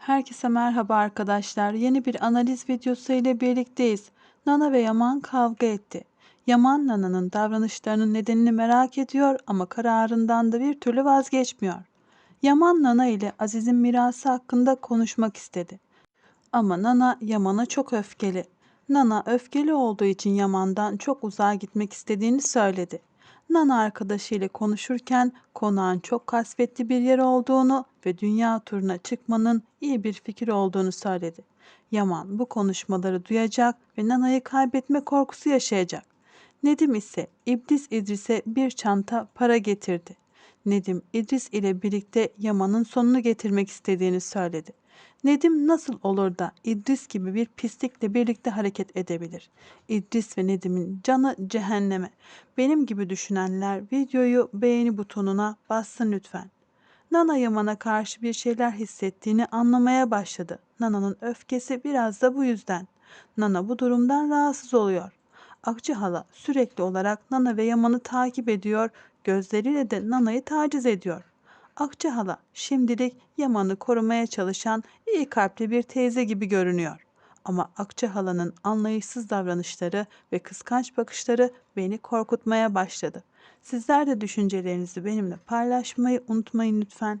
Herkese merhaba arkadaşlar. Yeni bir analiz videosu ile birlikteyiz. Nana ve Yaman kavga etti. Yaman Nana'nın davranışlarının nedenini merak ediyor ama kararından da bir türlü vazgeçmiyor. Yaman Nana ile Aziz'in mirası hakkında konuşmak istedi. Ama Nana Yaman'a çok öfkeli. Nana öfkeli olduğu için Yaman'dan çok uzağa gitmek istediğini söyledi. Nana arkadaşıyla konuşurken konağın çok kasvetli bir yer olduğunu ve dünya turuna çıkmanın iyi bir fikir olduğunu söyledi. Yaman bu konuşmaları duyacak ve Nana'yı kaybetme korkusu yaşayacak. Nedim ise İblis İdris'e bir çanta para getirdi. Nedim İdris ile birlikte Yaman'ın sonunu getirmek istediğini söyledi. Nedim nasıl olur da İdris gibi bir pislikle birlikte hareket edebilir? İdris ve Nedim'in canı cehenneme. Benim gibi düşünenler videoyu beğeni butonuna bassın lütfen. Nana Yaman'a karşı bir şeyler hissettiğini anlamaya başladı. Nana'nın öfkesi biraz da bu yüzden. Nana bu durumdan rahatsız oluyor. Akçı hala sürekli olarak Nana ve Yaman'ı takip ediyor, gözleriyle de Nana'yı taciz ediyor. Akçı hala şimdilik Yaman'ı korumaya çalışan iyi kalpli bir teyze gibi görünüyor. Ama Akçı halanın anlayışsız davranışları ve kıskanç bakışları beni korkutmaya başladı. Sizler de düşüncelerinizi benimle paylaşmayı unutmayın lütfen.